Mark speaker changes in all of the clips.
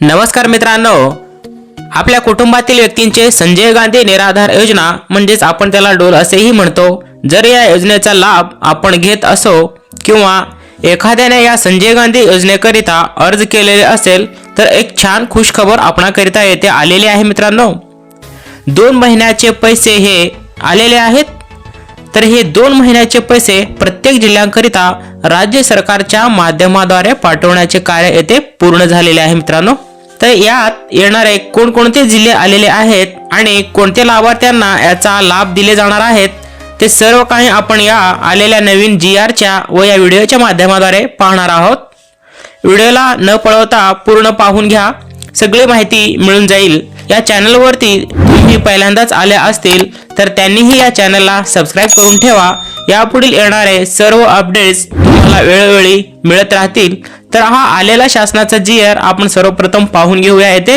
Speaker 1: नमस्कार मित्रांनो. आपल्या कुटुंबातील व्यक्तींचे संजय गांधी निराधार योजना म्हणजेच आपण त्याला डोल असेही म्हणतो. जर या योजनेचा लाभ आपण घेत असो किंवा एखाद्याने या संजय गांधी योजनेकरिता अर्ज केलेले असेल तर एक छान खुशखबर आपणाकरिता येथे आलेली आहे मित्रांनो. दोन महिन्याचे पैसे हे आलेले आहेत. तर हे दोन महिन्याचे पैसे प्रत्येक जिल्ह्यांकरिता राज्य सरकारच्या माध्यमाद्वारे पाठवण्याचे कार्य येथे पूर्ण झालेले आहे मित्रांनो. तर यात येणारे कोणकोणते जिल्हे आलेले आहेत आणि कोणत्या लाभार्थ्यांना याचा लाभ दिले जाणार आहेत ते सर्व काही आपण या आलेल्या नवीन जी आरच्या व या व्हिडिओच्या माध्यमाद्वारे पाहणार आहोत. व्हिडिओला न पळवता पूर्ण पाहून घ्या. सगळी माहिती मिळून जाईल. या चॅनलवरती तुम्ही पहिल्यांदाच आल्या असतील तर त्यांनीही या चॅनलला सबस्क्राईब करून ठेवा. यापुढील येणारे सर्व अपडेट्स तुम्हाला वेळोवेळी मिळत राहतील. तर हा आलेला शासनाचा जी आर आपण सर्वप्रथम पाहून घेऊया येथे.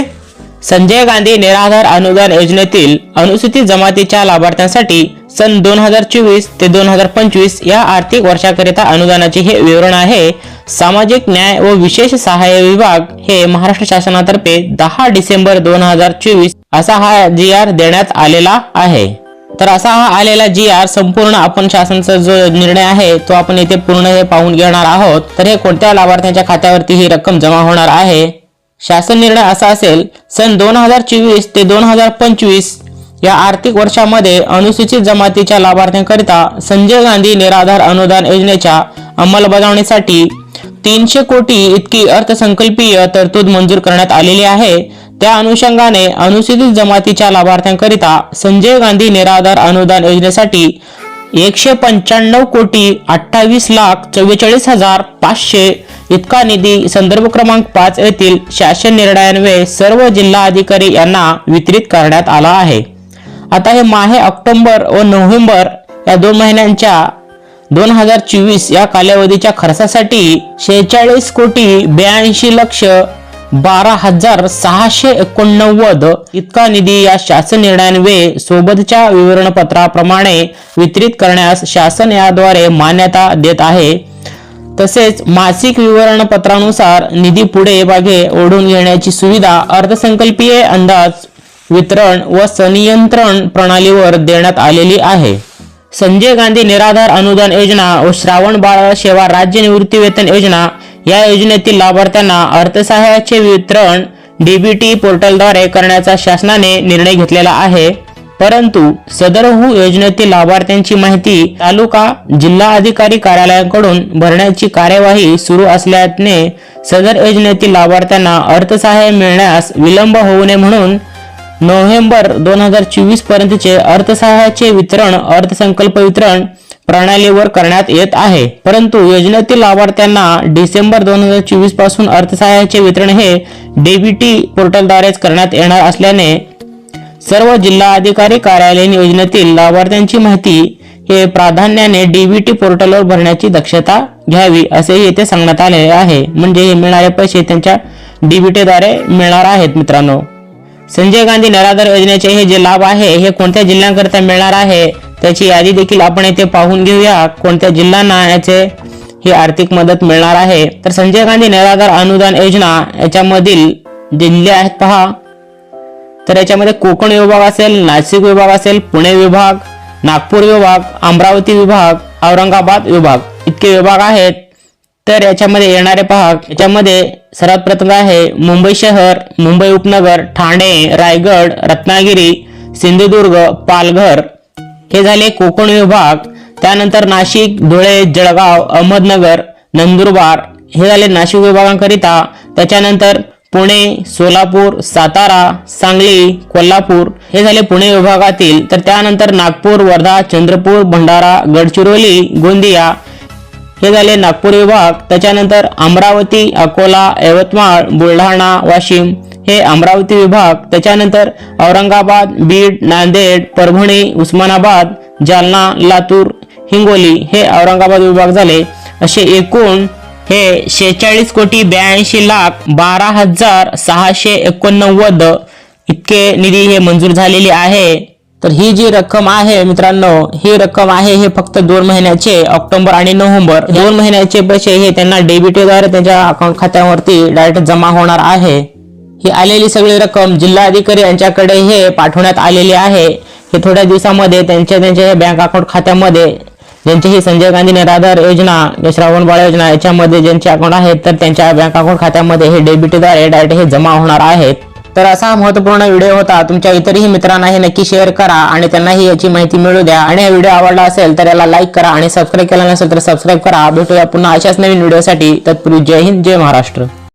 Speaker 1: संजय गांधी निराधार अनुदान योजनेतील अनुसूचित जमातीच्या लाभार्थ्यांसाठी सन दोन हजार चोवीस ते दोन हजार पंचवीस या आर्थिक वर्षाकरिता अनुदानाचे हे विवरण आहे. सामाजिक न्याय व विशेष सहाय्य विभाग हे महाराष्ट्र शासनातर्फे दहा डिसेंबर दोन हजार चोवीस असा हा जी आर देण्यात आलेला आहे. तर असा हा आलेला जी आर संपूर्ण आपण शासनाचा जो निर्णय आहे तो आपण येथे पूर्ण हे पाहून घेणार आहोत. तर हे कोणत्या लाभार्थ्यांच्या खात्यावरती ही रक्कम जमा होणार आहे? शासन निर्णय असा असेल सन दोन हजार चोवीस ते दोन हजार पंचवीस या आर्थिक वर्षामध्ये अनुसूचित जमातीच्या लाभार्थ्यांकरिता संजय गांधी निराधार अनुदान योजनेच्या अंमलबजावणीसाठी तीनशे कोटी इतकी अर्थसंकल्पीय तरतूद मंजूर करण्यात आलेली आहे. त्या अनुषंगाने अनुसूचित जमातीच्या लाभार्थ्यांकरिता संजय गांधी निराधार अनुदान योजनेसाठी एकशे पंच्याण्णव कोटी अठ्ठावीस लाख चव्वेचाळीस हजार पाचशे इतका निधी संदर्भ क्रमांक पाच येथील शासन निर्णयान्वये सर्व जिल्हा अधिकारी यांना वितरित करण्यात आला आहे. आता हे माहे ऑक्टोबर व नोव्हेंबर या दोन महिन्यांच्या दोन हजार चोवीस या कालावधीच्या खर्चासाठी शेहेचाळीस कोटी ब्याऐंशी लक्ष बारा हजार सहाशे एकोणनव्वद इतका निधी या शासन निर्णयान्वये सोबतच्या विवरणपत्राप्रमाणे वितरित करण्यास शासन याद्वारे मान्यता देत आहे. तसेच मासिक विवरणपत्रानुसार निधी पुढे मागे ओढून घेण्याची सुविधा अर्थसंकल्पीय अंदाज वितरण व संनियंत्रण प्रणालीवर देण्यात आलेली आहे. संजय गांधी निराधार अनुदान योजना व श्रावण बाळ सेवा राज्य निवृत्ती वेतन योजना या योजनेतील लाभार्थ्यांना अर्थसहाय्याचे वितरण डीबीटी पोर्टलद्वारे करण्याचा शासनाने निर्णय घेतलेला आहे. परंतु सदरहू योजनेतील लाभार्थ्यांची माहिती तालुका जिल्हा अधिकारी कार्यालयाकडून भरण्याची कार्यवाही सुरू असल्याने सदर योजनेतील लाभार्थ्यांना अर्थसहाय्य मिळण्यास विलंब होऊ नये म्हणून नोव्हेंबर दोन हजार चोवीस पर्यंतचे अर्थसहाय्याचे वितरण अर्थसंकल्प वितरण प्रणालीवर करण्यात येत आहे. परंतु योजनेतील लाभार्थ्यांना डिसेंबर दोन हजार चोवीसपासून अर्थसहाय्याचे वितरण हे डीबीटी पोर्टलद्वारेच करण्यात येणार असल्याने सर्व जिल्हा अधिकारी कार्यालयीन योजनेतील लाभार्थ्यांची माहिती हे प्राधान्याने डीबीटी पोर्टलवर भरण्याची दक्षता घ्यावी असेही येथे सांगण्यात आले आहे. म्हणजे हे मिळणारे पैसे त्यांच्या डीबीटीद्वारे द्वारे मिळणार आहेत मित्रांनो. संजय गांधी निराधार योजनेचे हे जे लाभ आहे हे कोणत्या जिल्ह्यांकरिता मिळणार आहे? त्याची यादी देखील आपण येथे पाहून घेऊया. कोणत्या जिल्ह्यांना याचे ही आर्थिक मदत मिळणार आहे? तर संजय गांधी निराधार अनुदान योजना याच्यामधील जिल्हे आहेत पहा. तर याच्यामध्ये कोकण विभाग असेल नाशिक विभाग असेल पुणे विभाग नागपूर विभाग अमरावती विभाग औरंगाबाद विभाग इतके विभाग आहेत. तर याच्यामध्ये येणारे पहा. याच्यामध्ये सर्वात प्रथम आहे मुंबई शहर मुंबई उपनगर ठाणे रायगड रत्नागिरी सिंधुदुर्ग पालघर हे झाले कोकण विभाग त्यानंतर नाशिक धुळे जळगाव अहमदनगर नंदुरबार. हे झाले नाशिक विभागांकरिता. त्याच्यानंतर पुणे सोलापूर सातारा सांगली कोल्हापूर. हे झाले पुणे विभागातील. तर त्यानंतर नागपूर वर्धा चंद्रपूर भंडारा गडचिरोली गोंदिया. हे झाले नागपूर विभाग. त्याच्यानंतर अमरावती अकोला यवतमाळ बुलढाणा वाशिम. हे अमरावती विभाग त्याच्यानंतर औरंगाबाद बीड नांदेड परभणी उस्मानाबाद जालना लातूर हिंगोली हे औरंगाबाद विभाग झाले. असे एकूण हे शेहेचाळीस कोटी ब्याऐंशी लाख बारा हजार सहाशे एकोणनव्वद इतके निधी हे मंजूर झालेली आहे. तर ही जी रक्कम आहे मित्रांनो ही रक्कम आहे हे फक्त दोन महिन्याचे ऑक्टोबर आणि नोव्हेंबर. दोन महिन्याचे पैसे हे त्यांना डेबिटद्वारे त्यांच्या अकाउंट खात्यावरती डायरेक्ट जमा होणार आहे. ही आलेली सगळी रक्कम जिल्हाधिकारी यांच्याकडे हे पाठवण्यात आलेली आहे. हे थोड्या दिवसामध्ये त्यांच्या त्यांच्या बँक अकाउंट खात्यामध्ये ज्यांची ही संजय गांधी निराधार योजना श्रावण बाळ योजना याच्यामध्ये ज्यांचे अकाउंट आहेत तर त्यांच्या बँक अकाउंट खात्यामध्ये हे डेबिटद्वारे डायरेक्ट हे जमा होणार आहेत. तर असा महत्त्वपूर्ण व्हिडिओ होता. तुमच्या इतरही मित्रांना हे नक्की शेअर करा आणि त्यांनाही याची माहिती मिळू द्या. आणि हा व्हिडिओ आवडला असेल तर याला लाईक करा आणि सबस्क्राईब केला नसेल तर सबस्क्राईब करा. भेटूया पुन्हा अशाच नवीन व्हिडिओसाठी. तत्पूर्वी जय हिंद जय महाराष्ट्र.